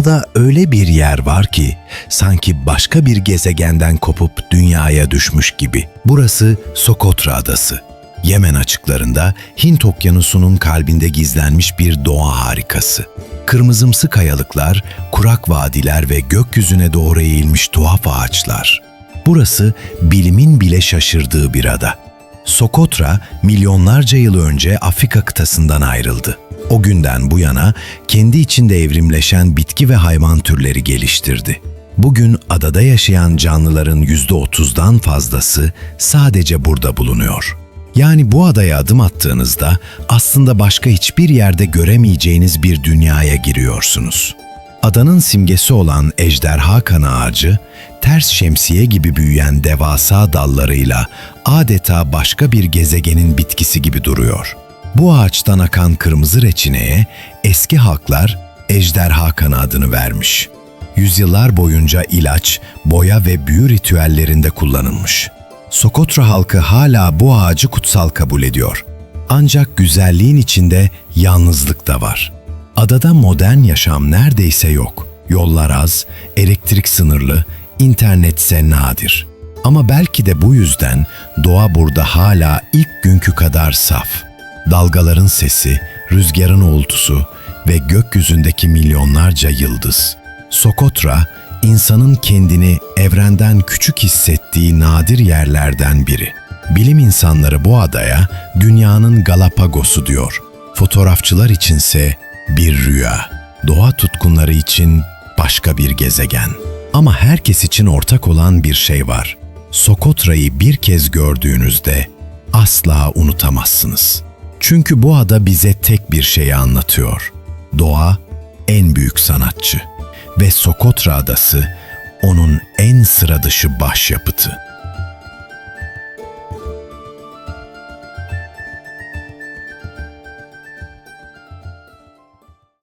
Dünyada öyle bir yer var ki sanki başka bir gezegenden kopup dünyaya düşmüş gibi. Burası Sokotra Adası. Yemen açıklarında Hint Okyanusu'nun kalbinde gizlenmiş bir doğa harikası. Kırmızımsı kayalıklar, kurak vadiler ve gökyüzüne doğru eğilmiş tuhaf ağaçlar. Burası bilimin bile şaşırdığı bir ada. Sokotra milyonlarca yıl önce Afrika kıtasından ayrıldı. O günden bu yana kendi içinde evrimleşen bitki ve hayvan türleri geliştirdi. Bugün adada yaşayan canlıların %30'dan fazlası sadece burada bulunuyor. Yani bu adaya adım attığınızda aslında başka hiçbir yerde göremeyeceğiniz bir dünyaya giriyorsunuz. Adanın simgesi olan ejderha kanı ağacı, ters şemsiye gibi büyüyen devasa dallarıyla adeta başka bir gezegenin bitkisi gibi duruyor. Bu ağaçtan akan kırmızı reçineye eski halklar ejderha kanı adını vermiş. Yüzyıllar boyunca ilaç, boya ve büyü ritüellerinde kullanılmış. Sokotra halkı hala bu ağacı kutsal kabul ediyor. Ancak güzelliğin içinde yalnızlık da var. Adada modern yaşam neredeyse yok. Yollar az, elektrik sınırlı, internetse nadir. Ama belki de bu yüzden doğa burada hala ilk günkü kadar saf. Dalgaların sesi, rüzgarın uğultusu ve gökyüzündeki milyonlarca yıldız. Sokotra, insanın kendini evrenden küçük hissettiği nadir yerlerden biri. Bilim insanları bu adaya dünyanın Galapagos'u diyor. Fotoğrafçılar içinse bir rüya. Doğa tutkunları için başka bir gezegen. Ama herkes için ortak olan bir şey var. Sokotra'yı bir kez gördüğünüzde asla unutamazsınız. Çünkü bu ada bize tek bir şeyi anlatıyor. Doğa en büyük sanatçı ve Sokotra adası onun en sıra dışı başyapıtı.